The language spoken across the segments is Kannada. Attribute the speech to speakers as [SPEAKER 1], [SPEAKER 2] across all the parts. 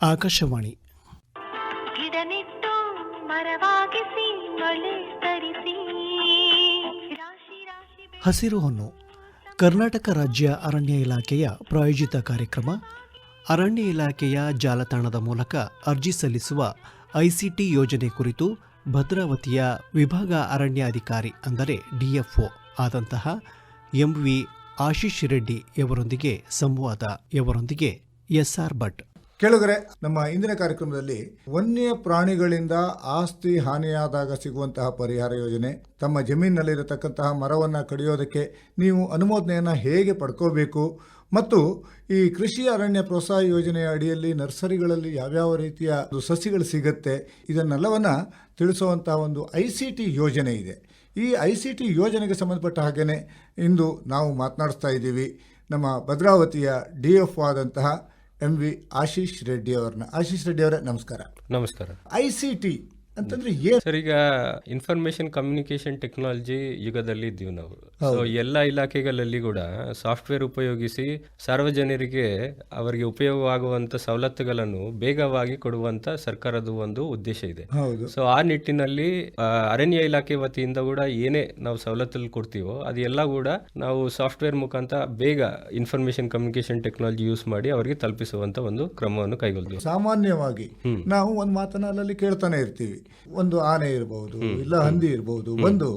[SPEAKER 1] ಆಕಾಶವಾಣಿ.
[SPEAKER 2] ಮರವಾಗಿಸಿ ತರಿಸಿ.
[SPEAKER 1] ಹಸಿರು ಹೊನ್ನು ಕರ್ನಾಟಕ ರಾಜ್ಯ ಅರಣ್ಯ ಇಲಾಖೆಯ ಪ್ರಾಯೋಜಿತ ಕಾರ್ಯಕ್ರಮ ಅರಣ್ಯ ಇಲಾಖೆಯ ಜಾಲತಾಣದ ಮೂಲಕ ಅರ್ಜಿ ಸಲ್ಲಿಸುವ ಐಸಿಟಿ ಯೋಜನೆ ಕುರಿತು ಭದ್ರಾವತಿಯ ವಿಭಾಗ ಅರಣ್ಯಾಧಿಕಾರಿ ಅಂದರೆ ಡಿಎಫ್ಒ ಆದಂತಹ ಎಂವಿ ಆಶೀಶ್ ರೆಡ್ಡಿ ಇವರೊಂದಿಗೆ ಸಂವಾದ ಇವರೊಂದಿಗೆ ಎಸ್ಆರ್ ಭಟ್.
[SPEAKER 3] ಕೇಳುಗರೆ, ನಮ್ಮ ಇಂದಿನ ಕಾರ್ಯಕ್ರಮದಲ್ಲಿ ವನ್ಯ ಪ್ರಾಣಿಗಳಿಂದ ಆಸ್ತಿ ಹಾನಿಯಾದಾಗ ಸಿಗುವಂತಹ ಪರಿಹಾರ ಯೋಜನೆ, ತಮ್ಮ ಜಮೀನಿನಲ್ಲಿರತಕ್ಕಂತಹ ಮರವನ್ನು ಕಡಿಯೋದಕ್ಕೆ ನೀವು ಅನುಮೋದನೆಯನ್ನು ಹೇಗೆ ಪಡ್ಕೋಬೇಕು ಮತ್ತು ಈ ಕೃಷಿ ಅರಣ್ಯ ಪ್ರೋತ್ಸಾಹ ಯೋಜನೆಯ ಅಡಿಯಲ್ಲಿ ನರ್ಸರಿಗಳಲ್ಲಿ ಯಾವ್ಯಾವ ರೀತಿಯ ಸಸಿಗಳು ಸಿಗುತ್ತೆ, ಇದನ್ನೆಲ್ಲವನ್ನು ತಿಳಿಸುವಂತಹ ಒಂದು ಐ ಸಿ ಟಿ ಯೋಜನೆ ಇದೆ. ಈ ಐ ಸಿ ಟಿ ಯೋಜನೆಗೆ ಸಂಬಂಧಪಟ್ಟ ಹಾಗೆಯೇ ಇಂದು ನಾವು ಮಾತನಾಡಿಸ್ತಾ ಇದ್ದೀವಿ. ನಮ್ಮ ಭದ್ರಾವತಿಯ ಡಿ ಎಫ್ ಆದಂತಹ ಎಂ ವಿ ಆಶೀಶ್ ರೆಡ್ಡಿ ಅವ್ರನ್ನ. ಆಶೀಶ್ ರೆಡ್ಡಿ ಅವರೇ ನಮಸ್ಕಾರ.
[SPEAKER 4] ನಮಸ್ಕಾರ.
[SPEAKER 3] ಐ ಸಿ ಟಿ ಅಂತಂದ್ರೆ
[SPEAKER 4] ಸರ್ ಈಗ ಇನ್ಫಾರ್ಮೇಶನ್ ಕಮ್ಯುನಿಕೇಶನ್ ಟೆಕ್ನಾಲಜಿ ಯುಗದಲ್ಲಿ ಇದ್ದೀವಿ ನಾವು. ಸೊ ಎಲ್ಲ ಇಲಾಖೆಗಳಲ್ಲಿ ಕೂಡ ಸಾಫ್ಟ್ವೇರ್ ಉಪಯೋಗಿಸಿ ಸಾರ್ವಜನಿಕರಿಗೆ ಅವರಿಗೆ ಉಪಯೋಗವಾಗುವಂತ ಸವಲತ್ತುಗಳನ್ನು ಬೇಗವಾಗಿ ಕೊಡುವಂತ ಸರ್ಕಾರದ ಒಂದು ಉದ್ದೇಶ ಇದೆ. ಸೊ ಆ ನಿಟ್ಟಿನಲ್ಲಿ ಅರಣ್ಯ ಇಲಾಖೆ ವತಿಯಿಂದ ಕೂಡ ಏನೇ ನಾವು ಸವಲತ್ತು ಕೊಡ್ತೀವೋ ಅದೆಲ್ಲ ಕೂಡ ನಾವು ಸಾಫ್ಟ್ವೇರ್ ಮುಖಾಂತರ ಬೇಗ ಇನ್ಫಾರ್ಮೇಶನ್ ಕಮ್ಯುನಿಕೇಶನ್ ಟೆಕ್ನಾಲಜಿ ಯೂಸ್ ಮಾಡಿ ಅವರಿಗೆ ತಲುಪಿಸುವಂತ ಒಂದು ಕ್ರಮವನ್ನು ಕೈಗೊಳ್ತೀವಿ.
[SPEAKER 3] ಸಾಮಾನ್ಯವಾಗಿ ನಾವು ಒಂದು ಮಾತನ್ನ ಅಲ್ಲಲ್ಲಿ ಕೇಳ್ತಾನೆ ಇರ್ತೀವಿ. ಒಂದು ಆನೆ ಇರಬಹುದು ಇಲ್ಲ ಹಂದಿ ಇರಬಹುದು ಬಂದು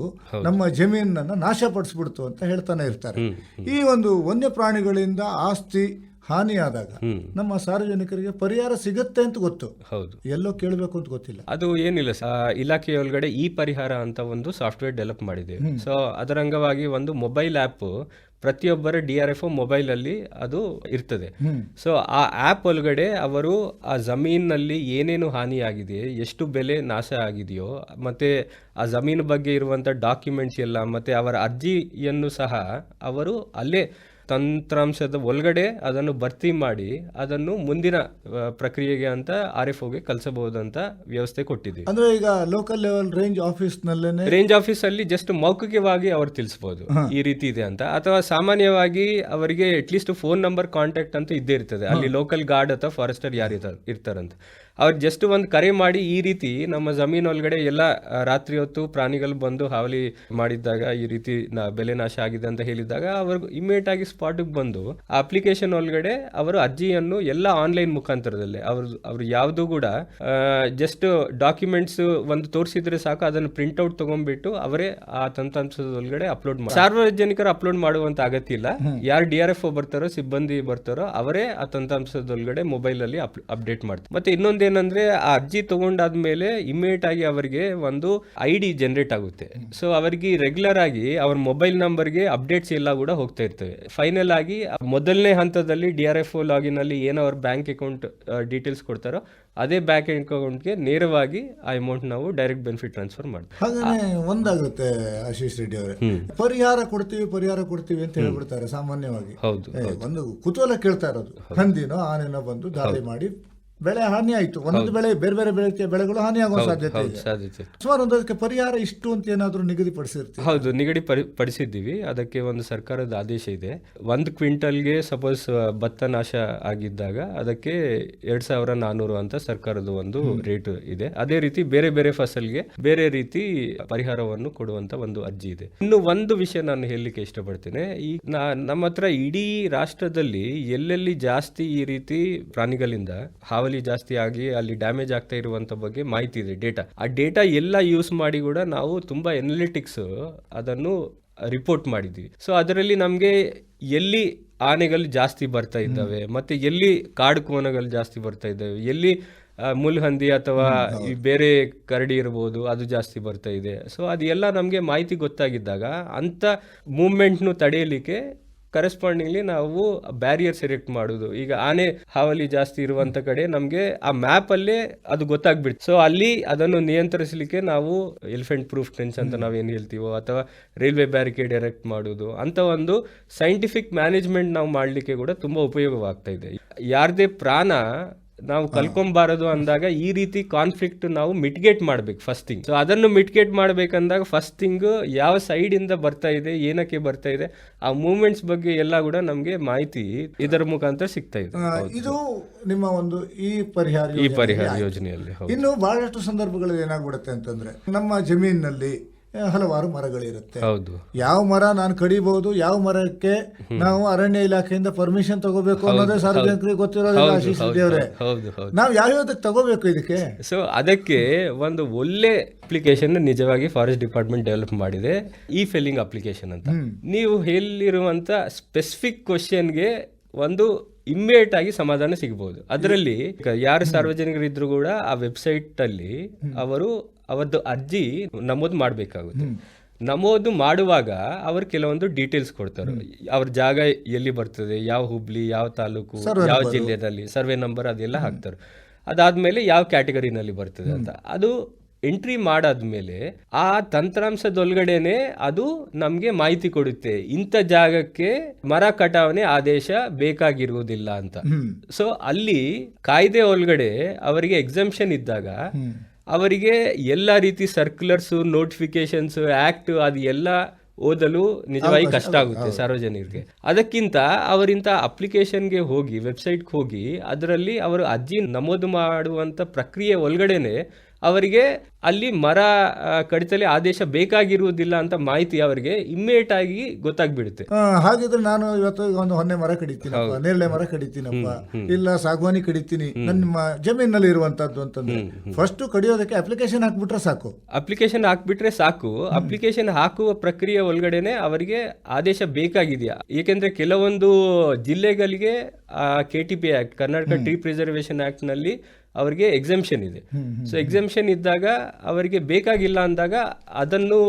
[SPEAKER 3] ನಮ್ಮ ಜಮೀನನ್ನ ನಾಶಪಡಿಸ್ಬಿಡ್ತು ಅಂತ ಹೇಳ್ತಾನೆ ಇರ್ತಾರೆ. ಈ ಒಂದು ವನ್ಯ ಪ್ರಾಣಿಗಳಿಂದ ಆಸ್ತಿ ಹಾನಿಯಾದಾಗ ನಮ್ಮ ಸಾರ್ವಜನಿಕರಿಗೆ ಪರಿಹಾರ ಸಿಗುತ್ತೆ ಅಂತ ಗೊತ್ತು.
[SPEAKER 4] ಹೌದು.
[SPEAKER 3] ಎಲ್ಲೋ ಕೇಳಬೇಕು ಅಂತ ಗೊತ್ತಿಲ್ಲ.
[SPEAKER 4] ಅದು ಏನಿಲ್ಲ ಇಲಾಖೆಯ ಒಳಗಡೆ ಈ ಪರಿಹಾರ ಅಂತ ಒಂದು ಸಾಫ್ಟ್ವೇರ್ ಡೆವಲಪ್ ಮಾಡಿದೆ. ಸೊ ಅದರ ಅಂಗವಾಗಿ ಒಂದು ಮೊಬೈಲ್ ಆ್ಯಪ್ ಪ್ರತಿಯೊಬ್ಬರ ಡಿ ಆರ್ ಎಫ್ ಮೊಬೈಲಲ್ಲಿ ಅದು ಇರ್ತದೆ. ಸೊ ಆ ಆ್ಯಪ್ ಒಳಗಡೆ ಅವರು ಆ ಜಮೀನಲ್ಲಿ ಏನೇನು ಹಾನಿಯಾಗಿದೆ ಎಷ್ಟು ಬೆಲೆ ನಾಶ ಆಗಿದೆಯೋ ಮತ್ತು ಆ ಜಮೀನು ಬಗ್ಗೆ ಇರುವಂಥ ಡಾಕ್ಯುಮೆಂಟ್ಸ್ ಎಲ್ಲ ಮತ್ತು ಅವರ ಅರ್ಜಿಯನ್ನು ಸಹ ಅವರು ಅಲ್ಲೇ ತಂತ್ರಾಂಶದ ಒಳಗಡೆ ಅದನ್ನು ಭರ್ತಿ ಮಾಡಿ ಅದನ್ನು ಮುಂದಿನ ಪ್ರಕ್ರಿಯೆಗೆ ಅಂತ ಆರ್ ಎಫ್ ಓಗೆ ಅಂತ ವ್ಯವಸ್ಥೆ ಕೊಟ್ಟಿದ್ದೀವಿ.
[SPEAKER 3] ಅಂದ್ರೆ ಈಗ ಲೋಕಲ್ ಲೆವೆಲ್ ರೇಂಜ್ ಆಫೀಸ್ ನಲ್ಲೇ
[SPEAKER 4] ರೇಂಜ್ ಆಫೀಸ್ ಅಲ್ಲಿ ಜಸ್ಟ್ ಮೌಖಿಕವಾಗಿ ಅವರು ತಿಳಿಸಬಹುದು. ಈ ರೀತಿ ಇದೆ ಅಂತ. ಅಥವಾ ಸಾಮಾನ್ಯವಾಗಿ ಅವರಿಗೆ ಅಟ್ಲೀಸ್ಟ್ ಫೋನ್ ನಂಬರ್ ಕಾಂಟ್ಯಾಕ್ಟ್ ಅಂತ ಇದ್ದೇ ಇರ್ತದೆ. ಅಲ್ಲಿ ಲೋಕಲ್ ಗಾರ್ಡ್ ಅಥವಾ ಫಾರೆಸ್ಟರ್ ಯಾರು ಇರ್ತಾರೆ ಇರ್ತಾರಂತ. ಅವ್ರು ಜಸ್ಟ್ ಒಂದು ಕರೆ ಮಾಡಿ ಈ ರೀತಿ ನಮ್ಮ ಜಮೀನು ಒಳಗಡೆ ಎಲ್ಲ ರಾತ್ರಿ ಹೊತ್ತು ಪ್ರಾಣಿಗಳು ಬಂದು ಹಾವಳಿ ಮಾಡಿದ್ದಾಗ ಈ ರೀತಿ ಬೆಲೆ ನಾಶ ಆಗಿದೆ ಅಂತ ಹೇಳಿದಾಗ ಅವರು ಇಮಿಡಿಯೇಟ್ ಆಗಿ ಸ್ಪಾಟ್ಗೆ ಬಂದು ಆ ಅಪ್ಲಿಕೇಶನ್ ಒಳಗಡೆ ಅವರು ಅರ್ಜಿಯನ್ನು ಎಲ್ಲ ಆನ್ಲೈನ್ ಮುಖಾಂತರದಲ್ಲಿ ಅವ್ರ ಅವ್ರು ಯಾವುದು ಕೂಡ ಜಸ್ಟ್ ಡಾಕ್ಯುಮೆಂಟ್ಸ್ ಒಂದು ತೋರಿಸಿದ್ರೆ ಸಾಕು ಅದನ್ನು ಪ್ರಿಂಟ್ ಔಟ್ ತಗೊಂಡ್ಬಿಟ್ಟು ಅವರೇ ಆ ತಂತ್ರಾಂಶದೊಳಗಡೆ ಅಪ್ಲೋಡ್ ಮಾಡಿ ಸಾರ್ವಜನಿಕರು ಅಪ್ಲೋಡ್ ಮಾಡುವಂತ ಅಗತ್ಯ ಇಲ್ಲ ಯಾರು ಡಿ ಆರ್ ಎಫ್ ಬರ್ತಾರೋ ಸಿಬ್ಬಂದಿ ಬರ್ತಾರೋ ಅವರೇ ಆ ತಂತ್ರಾಂಶದೊಳಗಡೆ ಮೊಬೈಲ್ ಅಲ್ಲಿ ಅಪ್ಡೇಟ್ ಮಾಡ್ತಾರೆ. ಮತ್ತೆ ಇನ್ನೊಂದೇನಂದ್ರೆ ಆ ಅರ್ಜಿ ತಗೊಂಡಾದ್ಮೇಲೆ ಇಮಿಡಿಯೇಟ್ ಆಗಿ ಅವರಿಗೆ ಒಂದು ಐ ಡಿ ಜನರೇಟ್ ಆಗುತ್ತೆ. ಸೊ ಅವರಿಗೆ ರೆಗ್ಯುಲರ್ ಆಗಿ ಅವ್ರ ಮೊಬೈಲ್ ನಂಬರ್ಗೆ ಅಪ್ಡೇಟ್ಸ್ ಎಲ್ಲ ಕೂಡ ಹೋಗ್ತಾ ಇರ್ತವೆ. ಫೈನಲ್ ಆಗಿ ಮೊದಲನೇ ಹಂತದಲ್ಲಿ ಡಿ ಆರ್ ಎಫ್ ಲಾಗಿನ್ ಅಲ್ಲಿ ಏನೋ ಅವ್ರ ಬ್ಯಾಂಕ್ ಅಕೌಂಟ್ ಡೀಟೇಲ್ಸ್ ಕೊಡ್ತಾರೋ ಅದೇ ಬ್ಯಾಂಕ್ ಅಕೌಂಟ್ಗೆ ನೇರವಾಗಿ ಆ ಅಮೌಂಟ್ ನಾವು ಡೈರೆಕ್ಟ್ ಬೆನಿಫಿಟ್ ಟ್ರಾನ್ಸ್ಫರ್ ಮಾಡ್ತೀವಿ.
[SPEAKER 3] ಒಂದಾಗುತ್ತೆ ಆಶೀಶ್ ರೆಡ್ಡಿ ಅವರೇ. ಪರಿಹಾರ ಕೊಡ್ತೀವಿ ಪರಿಹಾರ ಕೊಡ್ತೀವಿ ಅಂತ ಹೇಳ್ಬಿಡ್ತಾರೆ ಸಾಮಾನ್ಯವಾಗಿ.
[SPEAKER 4] ಹೌದು
[SPEAKER 3] ಒಂದು ಕುತೂಹಲ ಕೇಳ್ತಾ ಇರೋದು. ಹಂದಿನೋ ಆನೆನೋ ಬಂದು ದಾಳಿ ಮಾಡಿ ಬೆಳೆ ಹಾನಿ ಆಯ್ತು. ಒಂದೊಂದು ಬೆಳೆ ಬೇರೆ ಬೇರೆ ಬೆಳೆ ಬೆಳೆಗಳು ಹಾನಿಯಾಗುವ ಸಾಧ್ಯತೆ
[SPEAKER 4] ಸಾಧ್ಯತೆ
[SPEAKER 3] ಸುಮಾರು ಒಂದು ಅದಕ್ಕೆ ಪರಿಹಾರ ಇಷ್ಟು ಅಂತ ಏನಾದರೂ ನಿಗದಿಪಡಿಸಿರ್ತೀವಿ
[SPEAKER 4] ಹೌದು ನಿಗದಿ ಪಡಿಸಿದ್ದೀವಿ. ಅದಕ್ಕೆ ಒಂದು ಸರ್ಕಾರದ ಆದೇಶ ಇದೆ. ಒಂದು ಕ್ವಿಂಟಲ್ಗೆ ಸಪೋಸ್ ಭತ್ತ ನಾಶ ಆಗಿದ್ದಾಗ ಅದಕ್ಕೆ ಎರಡ್ ಸಾವಿರ ನಾನೂರು ಅಂತ ಸರ್ಕಾರದ ಒಂದು ರೇಟ್ ಇದೆ. ಅದೇ ರೀತಿ ಬೇರೆ ಬೇರೆ ಫಸಲ್ಗೆ ಬೇರೆ ರೀತಿ ಪರಿಹಾರವನ್ನು ಕೊಡುವಂತ ಒಂದು ಅರ್ಜಿ ಇದೆ. ಇನ್ನು ಒಂದು ವಿಷಯ ನಾನು ಹೇಳಲಿಕ್ಕೆ ಇಷ್ಟಪಡ್ತೇನೆ. ಈ ನಮ್ಮ ಹತ್ರ ಇಡೀ ರಾಷ್ಟ್ರದಲ್ಲಿ ಎಲ್ಲೆಲ್ಲಿ ಜಾಸ್ತಿ ಈ ರೀತಿ ಪ್ರಾಣಿಗಳಿಂದ ಹಾವಳಿ ಜಾಸ್ತಿ ಆಗಿ ಅಲ್ಲಿ ಡ್ಯಾಮೇಜ್ ಆಗ್ತಾ ಇರುವಂತ ಬಗ್ಗೆ ಮಾಹಿತಿ ಇದೆ ಡೇಟಾ ಆ ಡೇಟಾ ಎಲ್ಲ ಯೂಸ್ ಮಾಡಿ ಕೂಡ ನಾವು ತುಂಬಾ ಎನಾಲಿಟಿಕ್ಸ್ ಅದನ್ನು ರಿಪೋರ್ಟ್ ಮಾಡಿದ್ವಿ. ಸೊ ಅದರಲ್ಲಿ ನಮಗೆ ಎಲ್ಲಿ ಆನೆಗಳು ಜಾಸ್ತಿ ಬರ್ತಾ ಇದ್ದಾವೆ ಮತ್ತೆ ಎಲ್ಲಿ ಕಾಡು ಕೋನಗಳು ಜಾಸ್ತಿ ಬರ್ತಾ ಇದ್ದಾವೆ ಎಲ್ಲಿ ಮುಲ್ಹಂದಿ ಅಥವಾ ಈ ಬೇರೆ ಕರಡಿ ಇರ್ಬೋದು ಅದು ಜಾಸ್ತಿ ಬರ್ತಾ ಇದೆ. ಸೊ ಅದೆಲ್ಲ ನಮಗೆ ಮಾಹಿತಿ ಗೊತ್ತಾಗಿದ್ದಾಗ ಅಂತ ಮೂವ್ಮೆಂಟ್ನು ತಡೆಯಲಿಕ್ಕೆ ಕರೆಸ್ಪಾಂಡಿಂಗ್ಲಿ ನಾವು ಬ್ಯಾರಿಯರ್ ಸೆಲೆಕ್ಟ್ ಮಾಡೋದು. ಈಗ ಆನೆ ಹಾವಲಿ ಜಾಸ್ತಿ ಇರುವಂತ ಕಡೆ ನಮಗೆ ಆ ಮ್ಯಾಪ್ ಅಲ್ಲೇ ಅದು ಗೊತ್ತಾಗ್ಬಿಡ್ತು. ಸೊ ಅಲ್ಲಿ ಅದನ್ನು ನಿಯಂತ್ರಿಸಲಿಕ್ಕೆ ನಾವು ಎಲಿಫೆಂಟ್ ಪ್ರೂಫ್ ಟೆನ್ಸ್ ಅಂತ ನಾವೇನು ಹೇಳ್ತೀವೋ ಅಥವಾ ರೈಲ್ವೆ ಬ್ಯಾರಿಕೇಡ್ ಎರೆಕ್ಟ್ ಮಾಡೋದು ಅಂತ ಒಂದು ಸೈಂಟಿಫಿಕ್ ಮ್ಯಾನೇಜ್ಮೆಂಟ್ ನಾವು ಮಾಡಲಿಕ್ಕೆ ಕೂಡ ತುಂಬಾ ಉಪಯೋಗವಾಗ್ತಾ ಇದೆ. ಯಾರದೇ ಪ್ರಾಣ ನಾವು ಕಲ್ಕೊಂಬಾರದು ಅಂದಾಗ ಈ ರೀತಿ ಕಾನ್ಫ್ಲಿಕ್ಟ್ ನಾವು ಮಿಟಿಗೇಟ್ ಮಾಡ್ಬೇಕು ಫಸ್ಟ್ ಥಿಂಗ್ ಸೊ ಅದನ್ನು ಮಿಟಿಗೇಟ್ ಮಾಡ್ಬೇಕಂದಾಗ ಫಸ್ಟ್ ಥಿಂಗ್ ಯಾವ ಸೈಡ್ ಇಂದ ಬರ್ತಾ ಇದೆ ಏನಕ್ಕೆ ಬರ್ತಾ ಇದೆ ಆ ಮೂವ್ಮೆಂಟ್ಸ್ ಬಗ್ಗೆ ಎಲ್ಲ ಕೂಡ ನಮಗೆ ಮಾಹಿತಿ ಇದರ ಮುಖಾಂತರ ಸಿಗ್ತಾ ಇದೆ.
[SPEAKER 3] ಇದು ನಿಮ್ಮ ಒಂದು ಈ ಪರಿಹಾರ
[SPEAKER 4] ಈ ಪರಿಹಾರ ಯೋಜನೆಯಲ್ಲಿ
[SPEAKER 3] ಇನ್ನು ಬಹಳಷ್ಟು ಸಂದರ್ಭಗಳಲ್ಲಿ ಏನಾಗ್ಬಿಡುತ್ತೆ ಅಂತಂದ್ರೆ ನಮ್ಮ ಜಮೀನಿನಲ್ಲಿ ಹಲವಾರು ಮರಗಳಿರುತ್ತೆ.
[SPEAKER 4] ಹೌದು.
[SPEAKER 3] ಯಾವ ಮರ ನಾನು ಕಡಿಬಹುದು ಯಾವ ಮರಕ್ಕೆ ನಾವು ಅರಣ್ಯ ಇಲಾಖೆಯಿಂದ ಪರ್ಮಿಷನ್ ತಗೋಬೇಕು ಅನ್ನೋದೇ ಸಾರ್ವಜನಿಕರಿಗೆ ಗೊತ್ತಿರೋದಿಲ್ಲ ಆಶೀಶ್ ದೇವ್ರೆ. ಅವರೇ
[SPEAKER 4] ಹೌದು ಹೌದು.
[SPEAKER 3] ನಾವು ಯಾವ್ಯಾವ್ದಕ್ಕೆ ತಗೋಬೇಕು ಇದಕ್ಕೆ?
[SPEAKER 4] ಸೊ ಅದಕ್ಕೆ ಒಂದು ಒಳ್ಳೆ ಅಪ್ಲಿಕೇಶನ್ ನಿಜವಾಗಿ ಫಾರೆಸ್ಟ್ ಡಿಪಾರ್ಟ್ಮೆಂಟ್ ಡೆವಲಪ್ ಮಾಡಿದೆ ಇ ಫಿಲ್ಲಿಂಗ್ ಅಪ್ಲಿಕೇಶನ್ ಅಂತ ನೀವು ಹೇಳಿರುವಂತ ಸ್ಪೆಸಿಫಿಕ್ ಕ್ವಶನ್ಗೆ ಒಂದು ಇಮ್ಮಿಡಿಯೇಟ್ ಆಗಿ ಸಮಾಧಾನ ಸಿಗಬಹುದು ಅದರಲ್ಲಿ ಯಾರು ಸಾರ್ವಜನಿಕರಿದ್ರು ಕೂಡ ಆ ವೆಬ್ಸೈಟ್ ಅಲ್ಲಿ ಅವರು ಅವರದ್ದು ಅರ್ಜಿ ನಮೋದು ಮಾಡಬೇಕಾಗುತ್ತೆ. ನಮೋದು ಮಾಡುವಾಗ ಅವರು ಕೆಲವೊಂದು ಡೀಟೇಲ್ಸ್ ಕೊಡ್ತಾರೆ. ಅವ್ರ ಜಾಗ ಎಲ್ಲಿ ಬರ್ತದೆ ಯಾವ ಹುಬ್ಳಿ ಯಾವ ತಾಲೂಕು ಯಾವ ಜಿಲ್ಲೆದಲ್ಲಿ ಸರ್ವೆ ನಂಬರ್ ಅದೆಲ್ಲ ಹಾಕ್ತಾರೆ. ಅದಾದ್ಮೇಲೆ ಯಾವ ಕ್ಯಾಟಗರಿನಲ್ಲಿ ಬರ್ತದೆ ಅಂತ. ಅದು ಎಂಟ್ರಿ ಮಾಡಾದ್ಮೇಲೆ ಆ ತಂತ್ರಾಂಶದೊಳಗಡೆನೆ ಅದು ನಮ್ಗೆ ಮಾಹಿತಿ ಕೊಡುತ್ತೆ. ಇಂಥ ಜಾಗಕ್ಕೆ ಮರ ಕಟಾವಣೆ ಆದೇಶ ಬೇಕಾಗಿರುವುದಿಲ್ಲ ಅಂತ. ಸೊ ಅಲ್ಲಿ ಕಾಯ್ದೆ ಒಳಗಡೆ ಅವರಿಗೆ ಎಕ್ಸಂಪ್ಷನ್ ಇದ್ದಾಗ ಅವರಿಗೆ ಎಲ್ಲ ರೀತಿ ಸರ್ಕ್ಯುಲರ್ಸ್ ನೋಟಿಫಿಕೇಶನ್ಸ್ ಆಕ್ಟ್ ಅದು ಎಲ್ಲ ಓದಲು ನಿಜವಾಗಿ ಕಷ್ಟ ಆಗುತ್ತೆ ಸಾರ್ವಜನಿಕರಿಗೆ. ಅದಕ್ಕಿಂತ ಅವರಿಂತ ಅಪ್ಲಿಕೇಶನ್ಗೆ ಹೋಗಿ ವೆಬ್ಸೈಟ್ಗೆ ಹೋಗಿ ಅದರಲ್ಲಿ ಅವರು ಅರ್ಜಿ ನಮೂದು ಮಾಡುವಂತ ಪ್ರಕ್ರಿಯೆ ಒಳಗಡೆನೆ ಅವರಿಗೆ ಅಲ್ಲಿ ಮರ ಕಡಿತಲೆ ಆದೇಶ ಬೇಕಾಗಿರುವುದಿಲ್ಲ ಅಂತ ಮಾಹಿತಿ ಅವರಿಗೆ ಇಮ್ಮಿಡಿಯೇಟ್ ಆಗಿ ಗೊತ್ತಾಗ್ಬಿಡುತ್ತೆ.
[SPEAKER 3] ಹಾಗಿದ್ರೆ ನಾನು ಇವತ್ತು ಒಂದು ಹೊನ್ನೆ ಮರ ಕಡಿತೀನಪ್ಪ ನೇರಳೆ ಮರ ಕಡಿತೀನಪ್ಪ ಇಲ್ಲ ಸಾಗುವಾನಿ ಕಡಿತೀನಿ ನನ್ನ ಜಮೀನಲ್ಲಿ ಇರುವಂತದ್ದು ಅಂತಂದ್ರೆ ಫಸ್ಟ್ ಕಡಿಯೋದಕ್ಕೆ ಅಪ್ಲಿಕೇಶನ್ ಹಾಕ್ಬಿಟ್ರೆ ಸಾಕು.
[SPEAKER 4] ಅಪ್ಲಿಕೇಶನ್ ಹಾಕ್ಬಿಟ್ರೆ ಸಾಕು. ಅಪ್ಲಿಕೇಶನ್ ಹಾಕುವ ಪ್ರಕ್ರಿಯೆ ಒಳಗಡೆನೆ ಅವರಿಗೆ ಆದೇಶ ಬೇಕಾಗಿದೆಯಾ? ಏಕೆಂದ್ರೆ ಕೆಲವೊಂದು ಜಿಲ್ಲೆಗಳಿಗೆ K T P act Karnataka tree preservation ಆಕ್ಟ್ನಲ್ಲಿ ಅವರಿಗೆ ಎಕ್ಸೆಂಪ್ಷನ್ ಇದೆ. ಸೊ ಎಕ್ಸೆಂಪ್ಷನ್ ಇದ್ದಾಗ ಅವರಿಗೆ ಬೇಕಾಗಿಲ್ಲ ಅಂದಾಗ ಅದನ್ನು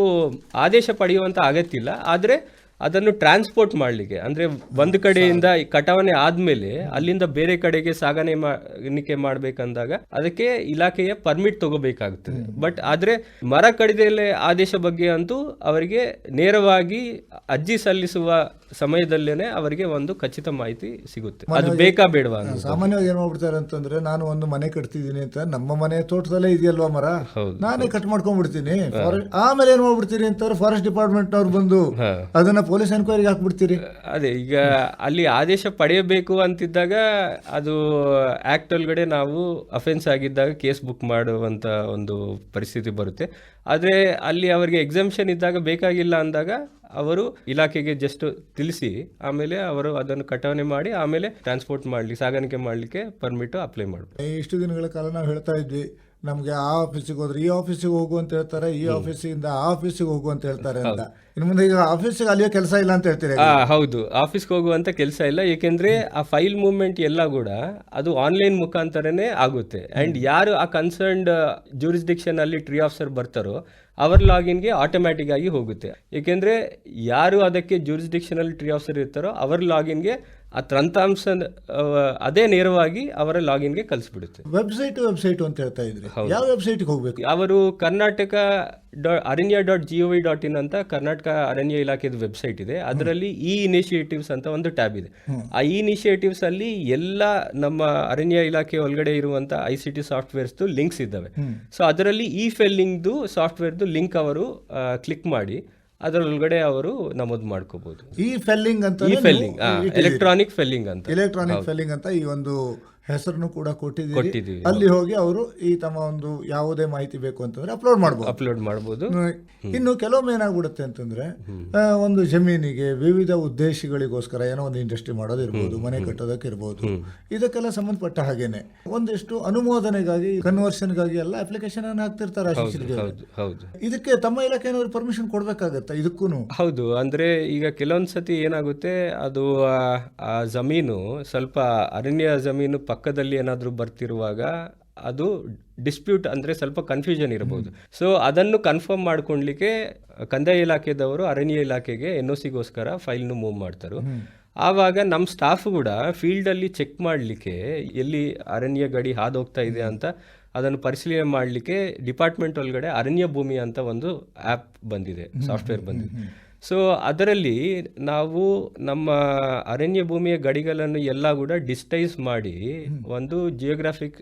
[SPEAKER 4] ಆದೇಶ ಪಡೆಯುವಂಥ ಅಗತ್ಯ ಇಲ್ಲ. ಆದ್ರೆ ಅದನ್ನು ಟ್ರಾನ್ಸ್ಪೋರ್ಟ್ ಮಾಡಲಿಕ್ಕೆ. ಅಂದ್ರೆ ಒಂದು ಕಡೆಯಿಂದ ಈ ಕಟಾವಣೆ ಆದಮೇಲೆ ಅಲ್ಲಿಂದ ಬೇರೆ ಕಡೆಗೆ ಸಾಗಣೆ ಮಾಡಿಕೆ ಮಾಡಬೇಕಂದಾಗ ಅದಕ್ಕೆ ಇಲಾಖೆಯ ಪರ್ಮಿಟ್ ತಗೋಬೇಕಾಗುತ್ತದೆ ಬಟ್ ಆದ್ರೆ ಮರ ಕಡಿದಲೆ ಆದೇಶ ಬಗ್ಗೆ ಅಂತೂ ಅವರಿಗೆ ನೇರವಾಗಿ ಅರ್ಜಿ ಸಲ್ಲಿಸುವ ಸಮಯದಲ್ಲೇನೆ ಅವರಿಗೆ ಒಂದು ಖಚಿತ ಮಾಹಿತಿ ಸಿಗುತ್ತೆ. ಅದು ಬೇಕಾ ಬೇಡವಾ
[SPEAKER 3] ಸಾಮಾನ್ಯವಾಗಿ ಏನ್ ಮಾಡ್ಬಿಡ್ತಾರೆ ಅಂತಂದ್ರೆ ನಾನು ಒಂದು ಮನೆ ಕಟ್ತಿದ್ದೀನಿ ಅಂತ ನಮ್ಮ ಮನೆ ತೋಟದಲ್ಲೇ ಇದೆಯಲ್ವಾ ಮರ?
[SPEAKER 4] ಹೌದು.
[SPEAKER 3] ನಾನೇ ಕಟ್ ಮಾಡ್ಕೊಂಡ್ಬಿಡ್ತೀನಿ. ಆಮೇಲೆ ಏನ್ ಮಾಡ್ಬಿಡ್ತೀನಿ ಅಂತಂದ್ರೆ ಫಾರೆಸ್ಟ್ ಡಿಪಾರ್ಟ್ಮೆಂಟ್ ಅವ್ರು ಬಂದು. ಅದನ್ನ ಪೊಲೀಸ್ ಎನ್ಕ್ವೈರಿಗೆ ಹಾಕ್ಬಿಡ್ತೀರಿ?
[SPEAKER 4] ಅದೇ ಈಗ ಅಲ್ಲಿ ಆದೇಶ ಪಡೆಯಬೇಕು ಅಂತಿದ್ದಾಗ ಅದು ಆಕ್ಟ್ ಒಳಗಡೆ ನಾವು ಅಫೆನ್ಸ್ ಆಗಿದ್ದಾಗ ಕೇಸ್ ಬುಕ್ ಮಾಡುವಂತ ಒಂದು ಪರಿಸ್ಥಿತಿ ಬರುತ್ತೆ. ಆದರೆ ಅಲ್ಲಿ ಅವರಿಗೆ ಎಕ್ಸಾಮಿಷನ್ ಇದ್ದಾಗ ಬೇಕಾಗಿಲ್ಲ ಅಂದಾಗ ಅವರು ಇಲಾಖೆಗೆ ಜಸ್ಟ್ ತಿಳಿಸಿ ಆಮೇಲೆ ಅವರು ಅದನ್ನು ಕಟಾವಣೆ ಮಾಡಿ ಆಮೇಲೆ ಟ್ರಾನ್ಸ್ಪೋರ್ಟ್ ಮಾಡ್ಲಿಕ್ಕೆ ಸಾಗಾಣಿಕೆ ಮಾಡಲಿಕ್ಕೆ ಪರ್ಮಿಟ್ ಅಪ್ಲೈ ಮಾಡಬೇಕು
[SPEAKER 3] ಇಷ್ಟು ದಿನಗಳ ಕಾಲ ನಾವು ಹೇಳ್ತಾ ಇದ್ವಿ ನಮ್ಗೆ ಆ ಆಫೀಸಿಗೆ ಹೋದ್ರೆ ಈ ಆಫೀಸಿಗೆ ಹೋಗು ಅಂತ ಹೇಳ್ತಾರೆ ಈ ಆಫೀಸಿಂದ ಆ ಆಫೀಸಿಗೆ ಹೋಗು ಅಂತ ಹೇಳ್ತಾರೆ ಅಂತ. ಇನ್ನು ಮುಂದೆ ಈಗ ಆಫೀಸಿಗೆ ಅಲ್ಲಿಯೋ ಕೆಲಸ ಇಲ್ಲ ಅಂತ ಹೇಳ್ತೀರಿ
[SPEAKER 4] ಹೌದು. ಆಫೀಸ್ಗೆ ಹೋಗುವಂತ ಕೆಲಸ ಇಲ್ಲ ಏಕೆಂದ್ರೆ ಆ ಫೈಲ್ ಮೂವ್ಮೆಂಟ್ ಎಲ್ಲ ಕೂಡ ಅದು ಆನ್ಲೈನ್ ಮುಖಾಂತರನೇ ಆಗುತ್ತೆ. ಅಂಡ್ ಯಾರು ಆ ಕನ್ಸರ್ನ್ಡ್ ಜೂರಿಸ್ಡಿಕ್ಷನ್ ಅಲ್ಲಿ ಟ್ರೀ ಆಫೀಸರ್ ಬರ್ತಾರೋ ಅವರ ಲಾಗಿನ್ಗೆ ಆಟೋಮ್ಯಾಟಿಕ್ ಆಗಿ ಹೋಗುತ್ತೆ. ಏಕೆಂದ್ರೆ ಯಾರು ಅದಕ್ಕೆ ಜೂರಿಸ್ಡಿಕ್ಷನ್ ಅಲ್ಲಿ ಟ್ರೀ ಆಫೀಸರ್ ಇರ್ತಾರೋ ಅವರ ಲಾಗಿನ್ಗೆ ಆ ತಂತ್ರಾಂಶ ಅದೇ ನೇರವಾಗಿ ಅವರ ಲಾಗಿನ್ಗೆ ಕಲಿಸ್ಬಿಡುತ್ತೆ
[SPEAKER 3] ವೆಬ್ಸೈಟ್ ವೆಬ್ಸೈಟ್ ಅಂತ ಹೇಳ್ತಾ ಇದ್ರೆ. ಯಾವ ವೆಬ್ಸೈಟ್ಗೆ ಹೋಗ್ಬೇಕು?
[SPEAKER 4] ಅವರು Karnataka dot aranya dot G O V dot in ಅಂತ ಕರ್ನಾಟಕ ಅರಣ್ಯ ಇಲಾಖೆದು ವೆಬ್ಸೈಟ್ ಇದೆ. ಅದರಲ್ಲಿ ಈ ಇನಿಷಿಯೇಟಿವ್ಸ್ ಅಂತ ಒಂದು ಟ್ಯಾಬ್ ಇದೆ. ಆ ಈ ಇನಿಷಿಯೇಟಿವ್ಸ್ ಅಲ್ಲಿ ಎಲ್ಲ ನಮ್ಮ ಅರಣ್ಯ ಇಲಾಖೆ ಒಳಗಡೆ ಇರುವಂತ I C T softwares links ಇದ್ದಾವೆ. ಸೊ ಅದರಲ್ಲಿ ಈ ಫೆಲ್ಲಿಂಗ್ದು ಸಾಫ್ಟ್ವೇರ್ದು ಲಿಂಕ್ ಅವರು ಕ್ಲಿಕ್ ಮಾಡಿ ಅದರೊಳಗಡೆ ಅವರು ನಮೂದು ಮಾಡ್ಕೋಬಹುದು
[SPEAKER 3] ಈ ಫೆಲ್ಲಿಂಗ್ ಅಂತ
[SPEAKER 4] ಈ ಫೆಲ್ಲಿಂಗ್ ಎಲೆಕ್ಟ್ರಾನಿಕ್ ಫೆಲ್ಲಿಂಗ್ ಅಂತ.
[SPEAKER 3] ಎಲೆಕ್ಟ್ರಾನಿಕ್ ಫೆಲ್ಲಿಂಗ್ ಅಂತ ಈ ಒಂದು ಹೆಸರನ್ನು ಕೂಡ
[SPEAKER 4] ಕೊಟ್ಟಿದ್ದೀವಿ.
[SPEAKER 3] ಅಲ್ಲಿ ಹೋಗಿ ಅವರು ಈ ತಮ್ಮ ಒಂದು ಯಾವುದೇ ಮಾಹಿತಿ ಬೇಕು ಅಂತಂದ್ರೆ ಅಪ್ಲೋಡ್ ಮಾಡಬಹುದು
[SPEAKER 4] ಅಪ್ಲೋಡ್ ಮಾಡಬಹುದು
[SPEAKER 3] ಇನ್ನು ಕೆಲವೊಮ್ಮೆ ಏನಾಗ್ಬಿಡುತ್ತೆ ಅಂತಂದ್ರೆ ಒಂದು ಜಮೀನಿಗೆ ವಿವಿಧ ಉದ್ದೇಶಗಳಿಗೋಸ್ಕರ ಏನೋ ಒಂದು ಇಂಡಸ್ಟ್ರಿ ಮಾಡೋದಿರ್ಬೋದು ಮನೆ ಕಟ್ಟೋದಕ್ಕೆ ಇರ್ಬೋದು. ಇದಕ್ಕೆಲ್ಲ ಸಂಬಂಧಪಟ್ಟ ಹಾಗೇನೆ. ಒಂದಿಷ್ಟು ಅನುಮೋದನೆಗಾಗಿ ಕನ್ವರ್ಷನ್ಗಾಗಿ ಎಲ್ಲ ಅಪ್ಲಿಕೇಶನ್ ಅನ್ನು ಹಾಕ್ತಿರ್ತಾರೆ ಇದಕ್ಕೆ ತಮ್ಮ ಇಲಾಖೆ ಏನಾದ್ರು ಪರ್ಮಿಷನ್ ಕೊಡ್ಬೇಕಾಗತ್ತಾ ಇದಕ್ಕೂ
[SPEAKER 4] ಹೌದು ಅಂದ್ರೆ ಈಗ ಕೆಲವೊಂದ್ಸತಿ ಏನಾಗುತ್ತೆ ಅದು ಆ ಜಮೀನು ಸ್ವಲ್ಪ ಅರಣ್ಯ ಜಮೀನು ಪಕ್ಕದಲ್ಲಿ ಏನಾದರೂ ಬರ್ತಿರುವಾಗ ಅದು ಡಿಸ್ಪ್ಯೂಟ್ ಅಂದ್ರೆ ಸ್ವಲ್ಪ ಕನ್ಫ್ಯೂಷನ್ ಇರಬಹುದು. ಸೊ ಅದನ್ನು ಕನ್ಫರ್ಮ್ ಮಾಡ್ಕೊಳ್ಲಿಕ್ಕೆ ಕಂದಾಯ ಇಲಾಖೆದವರು ಅರಣ್ಯ ಇಲಾಖೆಗೆ ಎನ್ ಒ ಸಿಗೋಸ್ಕರ ಫೈಲ್ನು ಮೂವ್ ಮಾಡ್ತಾರೆ. ಆವಾಗ ನಮ್ಮ ಸ್ಟಾಫ್ ಕೂಡ ಫೀಲ್ಡಲ್ಲಿ ಚೆಕ್ ಮಾಡಲಿಕ್ಕೆ ಎಲ್ಲಿ ಅರಣ್ಯ ಗಡಿ ಹಾದು ಹೋಗ್ತಾ ಇದೆ ಅಂತ ಅದನ್ನು ಪರಿಶೀಲನೆ ಮಾಡಲಿಕ್ಕೆ ಡಿಪಾರ್ಟ್ಮೆಂಟ್ ಒಳಗಡೆ ಅರಣ್ಯ ಭೂಮಿ ಅಂತ ಒಂದು ಆ್ಯಪ್ ಬಂದಿದೆ ಸಾಫ್ಟ್ವೇರ್ ಬಂದಿದೆ. ಸೊ ಅದರಲ್ಲಿ ನಾವು ನಮ್ಮ ಅರಣ್ಯ ಭೂಮಿಯ ಗಡಿಗಳನ್ನು ಎಲ್ಲ ಕೂಡ ಡಿಸ್ಟೈಸ್ ಮಾಡಿ ಒಂದು ಜಿಯೋಗ್ರಾಫಿಕ್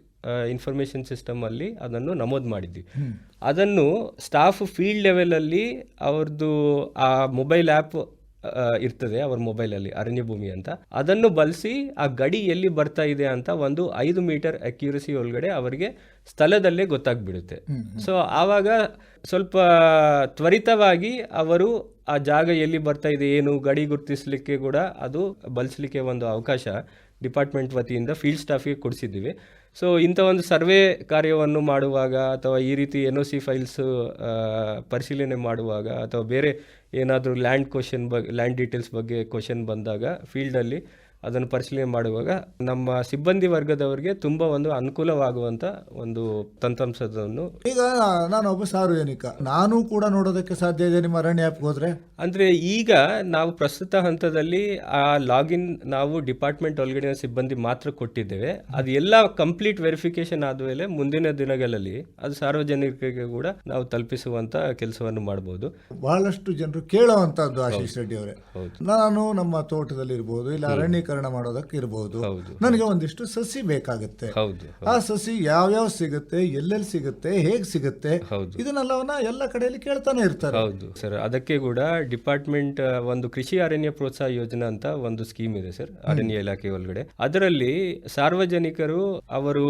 [SPEAKER 4] ಇನ್ಫಾರ್ಮೇಷನ್ ಸಿಸ್ಟಮ್ ಅಲ್ಲಿ ಅದನ್ನು ನಮೂದು ಮಾಡಿದ್ವಿ. ಅದನ್ನು ಸ್ಟಾಫ್ ಫೀಲ್ಡ್ ಲೆವೆಲಲ್ಲಿ ಅವ್ರದ್ದು ಆ ಮೊಬೈಲ್ ಆ್ಯಪ್ ಇರ್ತದೆ ಅವ್ರ ಮೊಬೈಲಲ್ಲಿ ಅರಣ್ಯ ಭೂಮಿ ಅಂತ. ಅದನ್ನು ಬಳಸಿ ಆ ಗಡಿ ಎಲ್ಲಿ ಬರ್ತಾ ಇದೆ ಅಂತ ಒಂದು ಐದು ಮೀಟರ್ ಅಕ್ಯುರಸಿ ಒಳಗಡೆ ಅವರಿಗೆ ಸ್ಥಳದಲ್ಲೇ ಗೊತ್ತಾಗ್ಬಿಡುತ್ತೆ. ಸೊ ಆವಾಗ ಸ್ವಲ್ಪ ತ್ವರಿತವಾಗಿ ಅವರು ಆ ಜಾಗ ಎಲ್ಲಿ ಬರ್ತಾ ಇದೆ ಏನು ಗಡಿ ಗುರುತಿಸಲಿಕ್ಕೆ ಕೂಡ ಅದು ಬಳಸಲಿಕ್ಕೆ ಒಂದು ಅವಕಾಶ. ಡಿಪಾರ್ಟ್ಮೆಂಟ್ ವತಿಯಿಂದ ಫೀಲ್ಡ್ ಸ್ಟಾಫಿಗೆ ಕೊಡಿಸಿದ್ದೀವಿ. ಸೊ ಇಂಥ ಒಂದು ಸರ್ವೆ ಕಾರ್ಯವನ್ನು ಮಾಡುವಾಗ ಅಥವಾ ಈ ರೀತಿ ಎನ್ ಒ ಸಿ ಫೈಲ್ಸ್ ಪರಿಶೀಲನೆ ಮಾಡುವಾಗ ಅಥವಾ ಬೇರೆ ಏನಾದರೂ ಲ್ಯಾಂಡ್ ಕ್ವಶನ್ ಬಗ್ಗೆ ಲ್ಯಾಂಡ್ ಡೀಟೇಲ್ಸ್ ಬಗ್ಗೆ ಕ್ವಶನ್ ಬಂದಾಗ ಫೀಲ್ಡಲ್ಲಿ ಅದನ್ನು ಪರಿಶೀಲನೆ ಮಾಡುವಾಗ ನಮ್ಮ ಸಿಬ್ಬಂದಿ ವರ್ಗದವರಿಗೆ ತುಂಬ ಒಂದು ಅನುಕೂಲವಾಗುವಂತ ಒಂದು ತಂತ್ರಾಂಶವನ್ನು
[SPEAKER 3] ಈಗ ನಾನು ಒಬ್ಬ ಸಾರ್ವಜನಿಕ. ನಾನು ಕೂಡ ನೋಡೋದಕ್ಕೆ ಸಾಧ್ಯ ಇದೆ ನಿಮ್ಮ ಅರಣ್ಯ ಆಪ್ ಹೋದ್ರೆ?
[SPEAKER 4] ಅಂದ್ರೆ ಈಗ ನಾವು ಪ್ರಸ್ತುತ ಹಂತದಲ್ಲಿ ಆ ಲಾಗಿನ್ ನಾವು ಡಿಪಾರ್ಟ್ಮೆಂಟ್ ಒಳಗಡೆ ಸಿಬ್ಬಂದಿ ಮಾತ್ರ ಕೊಟ್ಟಿದ್ದೇವೆ. ಅದು ಎಲ್ಲ ಕಂಪ್ಲೀಟ್ ವೆರಿಫಿಕೇಶನ್ ಆದಮೇಲೆ ಮುಂದಿನ ದಿನಗಳಲ್ಲಿ ಅದು ಸಾರ್ವಜನಿಕರಿಗೆ ಕೂಡ ನಾವು ತಲುಪಿಸುವಂತ ಕೆಲಸವನ್ನು ಮಾಡಬಹುದು
[SPEAKER 3] ಬಹಳಷ್ಟು ಜನರು ಕೇಳುವಂತದ್ದು ಆಶೀಶ್ ರೆಡ್ಡಿ ಅವರೇ. ನಾನು ನಮ್ಮ ತೋಟದಲ್ಲಿ ಇರಬಹುದು ಇಲ್ಲ ಅರಣ್ಯೀಕರಣ ಮಾಡೋದಕ್ಕೆ ಇರಬಹುದು
[SPEAKER 4] ಹೌದು.
[SPEAKER 3] ನನಗೆ ಒಂದಿಷ್ಟು ಸಸಿ ಬೇಕಾಗುತ್ತೆ. ಆ ಸಸಿ ಯಾವ್ಯಾವ ಸಿಗುತ್ತೆ ಎಲ್ಲೆಲ್ಲಿ ಸಿಗುತ್ತೆ ಹೇಗೆ ಸಿಗುತ್ತೆ. ಇದನ್ನೆಲ್ಲವನ್ನ ಎಲ್ಲ ಕಡೆಯಲ್ಲಿ ಕೇಳ್ತಾನೆ ಇರ್ತಾರೆ.
[SPEAKER 4] ಹೌದು ಸರ್. ಅದಕ್ಕೆ ಕೂಡ ಡಿಪಾರ್ಟ್ಮೆಂಟ್ ಒಂದು ಕೃಷಿ ಅರಣ್ಯ ಪ್ರೋತ್ಸಾಹ ಯೋಜನಾ ಅಂತ ಒಂದು ಸ್ಕೀಮ್ ಇದೆ ಸರ್ ಅರಣ್ಯ ಇಲಾಖೆ ಒಳಗಡೆ. ಅದರಲ್ಲಿ ಸಾರ್ವಜನಿಕರು ಅವರು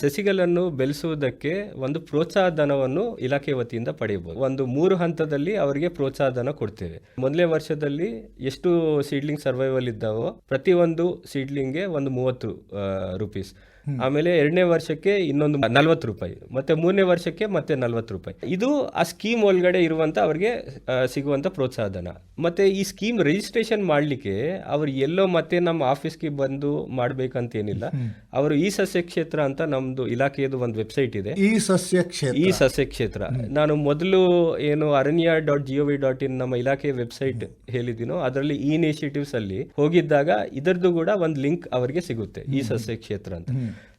[SPEAKER 4] ಸಸಿಗಳನ್ನು ಬೆಳೆಸುವುದಕ್ಕೆ ಒಂದು ಪ್ರೋತ್ಸಾಹ ಧನವನ್ನು ಇಲಾಖೆ ವತಿಯಿಂದ ಪಡೆಯಬಹುದು. ಒಂದು ಮೂರು ಹಂತದಲ್ಲಿ ಅವರಿಗೆ ಪ್ರೋತ್ಸಾಹ ಧನ ಕೊಡ್ತೇವೆ. ಮೊದಲೇ ವರ್ಷದಲ್ಲಿ ಎಷ್ಟು ಸೀಡ್ಲಿಂಗ್ ಸರ್ವೈವಲ್ ಇದ್ದಾವೋ ಪ್ರತಿ ಒಂದು ಸೀಡ್ಲಿಂಗ್ಗೆ ಒಂದು ಮೂವತ್ತು ರುಪೀಸ್ ಆಮೇಲೆ ಎರಡನೇ ವರ್ಷಕ್ಕೆ ಇನ್ನೊಂದು ನಲ್ವತ್ತು ರೂಪಾಯಿ ಮತ್ತೆ ಮೂರನೇ ವರ್ಷಕ್ಕೆ ಮತ್ತೆ ನಲ್ವತ್ತು ರೂಪಾಯಿ. ಇದು ಆ ಸ್ಕೀಮ್ ಒಳಗಡೆ ಇರುವಂತ ಅವರಿಗೆ ಸಿಗುವಂತ ಪ್ರೋತ್ಸಾಹಧನ. ಮತ್ತೆ ಈ ಸ್ಕೀಮ್ ರಿಜಿಸ್ಟ್ರೇಷನ್ ಮಾಡ್ಲಿಕ್ಕೆ ಅವರು ಎಲ್ಲೋ ಮತ್ತೆ ನಮ್ಮ ಆಫೀಸ್ಗೆ ಬಂದು ಮಾಡ್ಬೇಕಂತ ಏನಿಲ್ಲ ಅವರು ಈ ಸಸ್ಯ ಕ್ಷೇತ್ರ ಅಂತ ನಮ್ದು ಇಲಾಖೆಯದು ಒಂದು ವೆಬ್ಸೈಟ್ ಇದೆ.
[SPEAKER 3] ಈ ಸಸ್ಯ ಕ್ಷೇತ್ರ.
[SPEAKER 4] ಈ ಸಸ್ಯ ಕ್ಷೇತ್ರ. ನಾನು ಮೊದಲು ಏನು Aranya dot G O V dot in ಇಲಾಖೆಯ ವೆಬ್ಸೈಟ್ ಹೇಳಿದ್ದೀನೋ ಅದರಲ್ಲಿ ಈ ಇನಿಷಿಯೇಟಿವ್ಸ್ ಅಲ್ಲಿ ಹೋಗಿದ್ದಾಗ ಇದರದ್ದು ಕೂಡ ಒಂದು ಲಿಂಕ್ ಅವರಿಗೆ ಸಿಗುತ್ತೆ ಈ ಸಸ್ಯ ಕ್ಷೇತ್ರ ಅಂತ.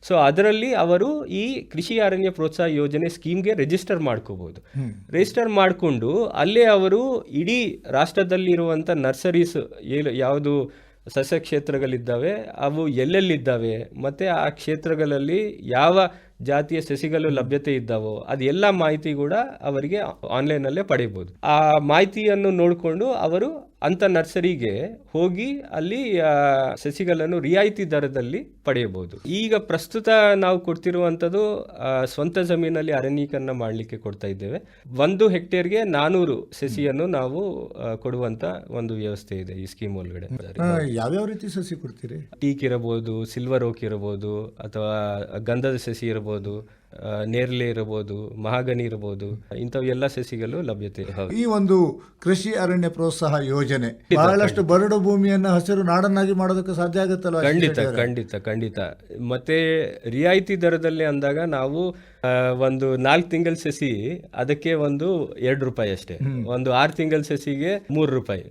[SPEAKER 4] ಸೊ ಅದರಲ್ಲಿ ಅವರು ಈ ಕೃಷಿ ಅರಣ್ಯ ಪ್ರೋತ್ಸಾಹ ಯೋಜನೆ ಸ್ಕೀಮ್ಗೆ ರಿಜಿಸ್ಟರ್ ಮಾಡ್ಕೋಬಹುದು ರಿಜಿಸ್ಟರ್ ಮಾಡಿಕೊಂಡು ಅಲ್ಲೇ ಅವರು ಇಡೀ ರಾಷ್ಟ್ರದಲ್ಲಿ ಇರುವಂತ ನರ್ಸರೀಸ್ ಯಾವುದು ಸಸ್ಯ ಕ್ಷೇತ್ರಗಳಿದ್ದಾವೆ ಅವು ಎಲ್ಲೆಲ್ಲಿದ್ದಾವೆ ಮತ್ತೆ ಆ ಕ್ಷೇತ್ರಗಳಲ್ಲಿ ಯಾವ ಜಾತಿಯ ಸಸಿಗಳು ಲಭ್ಯತೆ ಇದ್ದಾವೋ ಅದೆಲ್ಲ ಮಾಹಿತಿ ಕೂಡ ಅವರಿಗೆ ಆನ್ಲೈನಲ್ಲೇ ಪಡೆಯಬಹುದು. ಆ ಮಾಹಿತಿಯನ್ನು ನೋಡಿಕೊಂಡು ಅವರು ಅಂತ ನರ್ಸರಿಗೆ ಹೋಗಿ ಅಲ್ಲಿ ಸಸಿಗಳನ್ನು ರಿಯಾಯಿತಿ ದರದಲ್ಲಿ ಪಡೆಯಬಹುದು. ಈಗ ಪ್ರಸ್ತುತ ನಾವು ಕೊಡ್ತಿರುವಂಥದ್ದು ಸ್ವಂತ ಜಮೀನಲ್ಲಿ ಅರಣ್ಯೀಕರಣ ಮಾಡಲಿಕ್ಕೆ ಕೊಡ್ತಾ ಇದ್ದೇವೆ. ಒಂದು ಹೆಕ್ಟೇರ್ಗೆ ನಾನೂರು ಸಸಿಯನ್ನು ನಾವು ಕೊಡುವಂತ ಒಂದು ವ್ಯವಸ್ಥೆ ಇದೆ ಈ ಸ್ಕೀಮ್ ಒಳಗಡೆ.
[SPEAKER 3] ಯಾವ್ಯಾವ ರೀತಿ ಸಸಿ ಕೊಡ್ತೀರಿ?
[SPEAKER 4] ಟೀಕ್ ಇರಬಹುದು ಸಿಲ್ವರ್ ಓಕ್ ಇರಬಹುದು ಅಥವಾ ಗಂಧದ ಸಸಿ ಇರಬಹುದು ಆ, ನೇರಳೆ ಇರಬಹುದು ಮಹಾಗಣಿ ಇರಬಹುದು ಇಂಥವು ಎಲ್ಲ ಸಸಿಗಳು ಲಭ್ಯತೆ
[SPEAKER 3] ಈ ಒಂದು ಕೃಷಿ ಅರಣ್ಯ ಪ್ರೋತ್ಸಾಹ ಯೋಜನೆ ಬಹಳಷ್ಟು ಬರಡು ಭೂಮಿಯನ್ನು ಹಸಿರು ನಾಡನ್ನಾಗಿ ಮಾಡೋದಕ್ಕೆ ಸಾಧ್ಯ ಆಗುತ್ತಲ್ಲ
[SPEAKER 4] ಖಂಡಿತ ಖಂಡಿತ ಖಂಡಿತ. ಮತ್ತೆ ರಿಯಾಯಿತಿ ದರದಲ್ಲಿ ಅಂದಾಗ ನಾವು ಒಂದು ನಾಲ್ಕು ತಿಂಗಳ ಸಸಿ ಅದಕ್ಕೆ ಒಂದು ಎರಡು ರೂಪಾಯಿ ಅಷ್ಟೇ. ಒಂದು ಆರು ತಿಂಗಳ ಸಸಿಗೆ ಮೂರು ರೂಪಾಯಿ.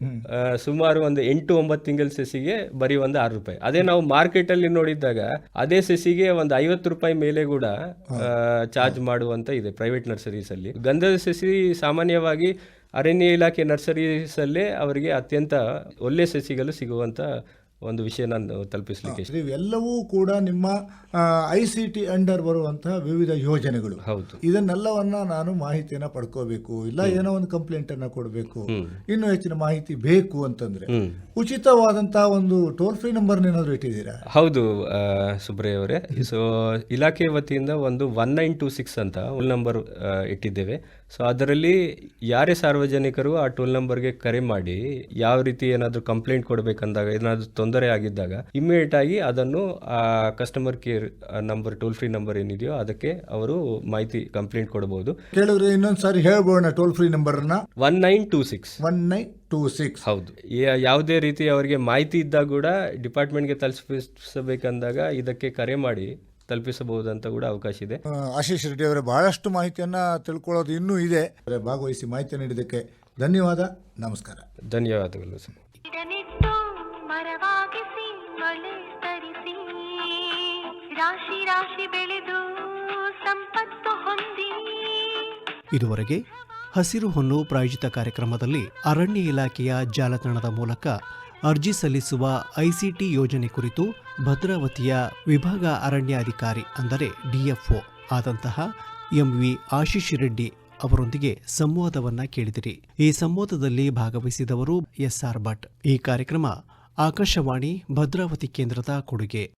[SPEAKER 4] ಸುಮಾರು ಒಂದು ಎಂಟು ಒಂಬತ್ತು ತಿಂಗಳ ಸಸಿಗೆ ಬರೀ ಒಂದು ಆರು ರೂಪಾಯಿ. ಅದೇ ನಾವು ಮಾರ್ಕೆಟ್ ಅಲ್ಲಿ ನೋಡಿದಾಗ ಅದೇ ಸಸಿಗೆ ಒಂದು ಐವತ್ತು ರೂಪಾಯಿ ಮೇಲೆ ಕೂಡ ಚಾರ್ಜ್ ಮಾಡುವಂತ ಇದೆ ಪ್ರೈವೇಟ್ ನರ್ಸರೀಸ್ ಅಲ್ಲಿ. ಗಂಧದ ಸಸಿ ಸಾಮಾನ್ಯವಾಗಿ ಅರಣ್ಯ ಇಲಾಖೆ ನರ್ಸರೀಸ್ ಅಲ್ಲೇ ಅವರಿಗೆ ಅತ್ಯಂತ ಒಳ್ಳೆ ಸಸಿಗಳು ಸಿಗುವಂತ ಒಂದು ವಿಷಯ ನಾನು ತಲುಪಿಸಲಿಕ್ಕೆ
[SPEAKER 3] ಇವೆಲ್ಲವೂ ಕೂಡ ನಿಮ್ಮ ಐ ಸಿ ಟಿ ಅಂಡರ್ ಬರುವಂತಹ ವಿವಿಧ ಯೋಜನೆಗಳು.
[SPEAKER 4] ಹೌದು.
[SPEAKER 3] ಇದನ್ನೆಲ್ಲವನ್ನ ನಾನು ಮಾಹಿತಿಯನ್ನ ಪಡ್ಕೋಬೇಕು. ಇಲ್ಲ ಏನೋ ಒಂದು ಕಂಪ್ಲೇಂಟ್ ಅನ್ನ ಕೊಡಬೇಕು ಇನ್ನೂ ಹೆಚ್ಚಿನ ಮಾಹಿತಿ ಬೇಕು ಅಂತಂದ್ರೆ. ಉಚಿತವಾದಂತಹ ಒಂದು ಟೋಲ್ ಫ್ರೀ ನಂಬರ್ ಏನಾದ್ರು ಇಟ್ಟಿದ್ದೀರಾ?
[SPEAKER 4] ಹೌದು ಸುಬ್ರಯ್ಯ ಅವರೇ. ಸೊ ಇಲಾಖೆ ವತಿಯಿಂದ ಒಂದು ಒನ್ ನೈನ್ ಟೂ ಸಿಕ್ಸ್ ಅಂತ ಒಂದು ನಂಬರ್ ಇಟ್ಟಿದ್ದೇವೆ. ಸೊ ಅದರಲ್ಲಿ ಯಾರೇ ಸಾರ್ವಜನಿಕರು ಆ ಟೋಲ್ ನಂಬರ್ಗೆ ಕರೆ ಮಾಡಿ ಯಾವ ರೀತಿ ಏನಾದರೂ ಕಂಪ್ಲೇಂಟ್ ಕೊಡಬೇಕಂದಾಗ ಏನಾದರೂ ತೊಂದರೆ ಆಗಿದ್ದಾಗ ಇಮಿಡಿಯೇಟ್ ಆಗಿ ಅದನ್ನು ಆ customer care number toll free number ಏನಿದೆಯೋ ಅದಕ್ಕೆ ಅವರು ಮಾಹಿತಿ ಕಂಪ್ಲೇಂಟ್ ಕೊಡಬಹುದು
[SPEAKER 3] ಕೇಳಿದ್ರೆ ಇನ್ನೊಂದ್ಸಾರಿ ಹೇಳ್ಬೋಣ toll free number
[SPEAKER 4] one nine two six
[SPEAKER 3] one nine two six
[SPEAKER 4] ಹೌದು. ಯಾವುದೇ ರೀತಿ ಅವರಿಗೆ ಮಾಹಿತಿ ಇದ್ದಾಗ ಕೂಡ ಡಿಪಾರ್ಟ್ಮೆಂಟ್ಗೆ ತಲುಪಿಸಬೇಕಂದಾಗ ಇದಕ್ಕೆ ಕರೆ ಮಾಡಿ ತಲುಪಿಸಬಹುದಂತ ಕೂಡ ಅವಕಾಶ ಇದೆ.
[SPEAKER 3] ಆಶೀಶ್ ರೆಡ್ಡಿ ಅವರೇ ಬಹಳಷ್ಟು ಮಾಹಿತಿಯನ್ನ ತಿಳ್ಕೊಳ್ಳೋದು ಇನ್ನೂ ಇದೆ. ಭಾಗವಹಿಸಿ ಮಾಹಿತಿ ನೀಡಿದ್ದಕ್ಕೆ ಧನ್ಯವಾದ ನಮಸ್ಕಾರ.
[SPEAKER 4] ಧನ್ಯವಾದಗಳು ಸರ್.
[SPEAKER 2] ಮರವಾಗಿಸಿ ಮಳೆ ರಾಶಿ ರಾಶಿ ಬೆಳೆದು ಸಂಪತ್ತು ಹೊಂದಿ.
[SPEAKER 1] ಇದುವರೆಗೆ ಹಸಿರು ಹೊನ್ನು ಪ್ರಾಯೋಜಿತ ಕಾರ್ಯಕ್ರಮದಲ್ಲಿ ಅರಣ್ಯ ಇಲಾಖೆಯ ಜಾಲತಾಣದ ಮೂಲಕ ಅರ್ಜಿ ಸಲ್ಲಿಸುವ ಐಸಿಟಿ ಯೋಜನೆ ಕುರಿತು ಭದ್ರಾವತಿಯ ವಿಭಾಗ ಅರಣ್ಯಾಧಿಕಾರಿ ಅಂದರೆ ಡಿಎಫ್ಒ ಆದಂತಹ ಎಂ ವಿ ಆಶೀಶ್ ರೆಡ್ಡಿ ಅವರೊಂದಿಗೆ ಸಂವಾದವನ್ನ ಕೇಳಿದಿರಿ. ಈ ಸಂವಾದದಲ್ಲಿ ಭಾಗವಹಿಸಿದವರು ಎಸ್ಆರ್ ಭಟ್. ಈ ಕಾರ್ಯಕ್ರಮ ಆಕಾಶವಾಣಿ ಭದ್ರಾವತಿ ಕೇಂದ್ರದ ಕೊಡುಗೆ.